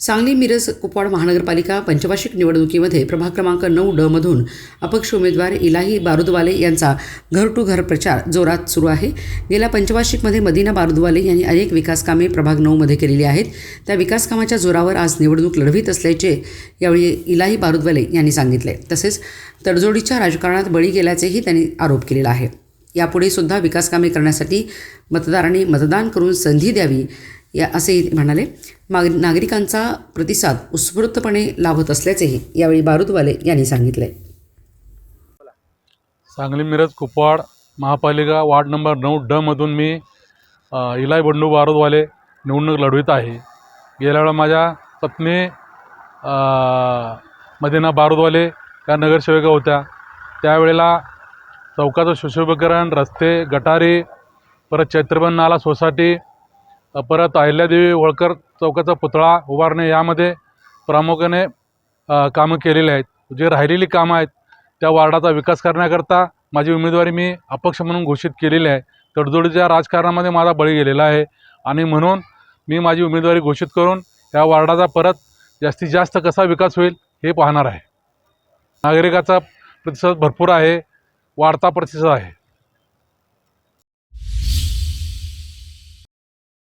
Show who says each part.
Speaker 1: सांगली मिरज कुपवाड महानगरपालिका पंचवार्षिक निवडणुकीमध्ये प्रभाग क्रमांक नऊ ड मधून अपक्ष उमेदवार इलाही बारुदवाले यांचा घर टू घर प्रचार जोरात सुरू आहे. गेल्या पंचवार्षिकमध्ये मदिना बारुदवाले यांनी अनेक विकासकामे प्रभाग नऊमध्ये केलेली आहेत. त्या विकासकामाच्या जोरावर आज निवडणूक लढवीत असल्याचे यावेळी इलाही बारुदवाले यांनी सांगितले. तसेच तडजोडीच्या राजकारणात बळी गेल्याचेही त्यांनी आरोप केलेला आहे. यापुढे सुद्धा विकासकामे करण्यासाठी मतदारांनी मतदान करून संधी द्यावी या असे म्हणाले. माग नागरिकांचा प्रतिसाद उत्स्फूर्तपणे लाभत असल्याचेही यावेळी बारुदवाले यांनी सांगितले.
Speaker 2: सांगली मिरज कुपवाड महापालिका वार्ड नंबर नऊ डमधून मी इलाय बंडू बारुदवाले निवडणूक लढवित आहे. गेल्या वेळा माझ्या पत्नी मदिना बारुदवाले या नगरसेविका होत्या. त्यावेळेला चौकाचं सुशोभीकरण रस्ते गटारी परत चैत्रबन नाला सोसायटी परत अहिल्यादेवी होळकर चौकाचा पुतळा उभारणे यामध्ये प्रामुख्याने कामं केलेली आहेत. जे राहिलेली कामं आहेत त्या वार्डाचा विकास करण्याकरता माझी उमेदवारी मी अपक्ष म्हणून घोषित केलेली आहे. तडजोडीच्या राजकारणामध्ये माझा बळी गेलेला आहे आणि म्हणून मी माझी उमेदवारी घोषित करून या वार्डाचा परत जास्तीत जास्त कसा विकास होईल हे पाहणार आहे. नागरिकाचा प्रतिसाद भरपूर आहे. वाढता प्रतिसाद आहे.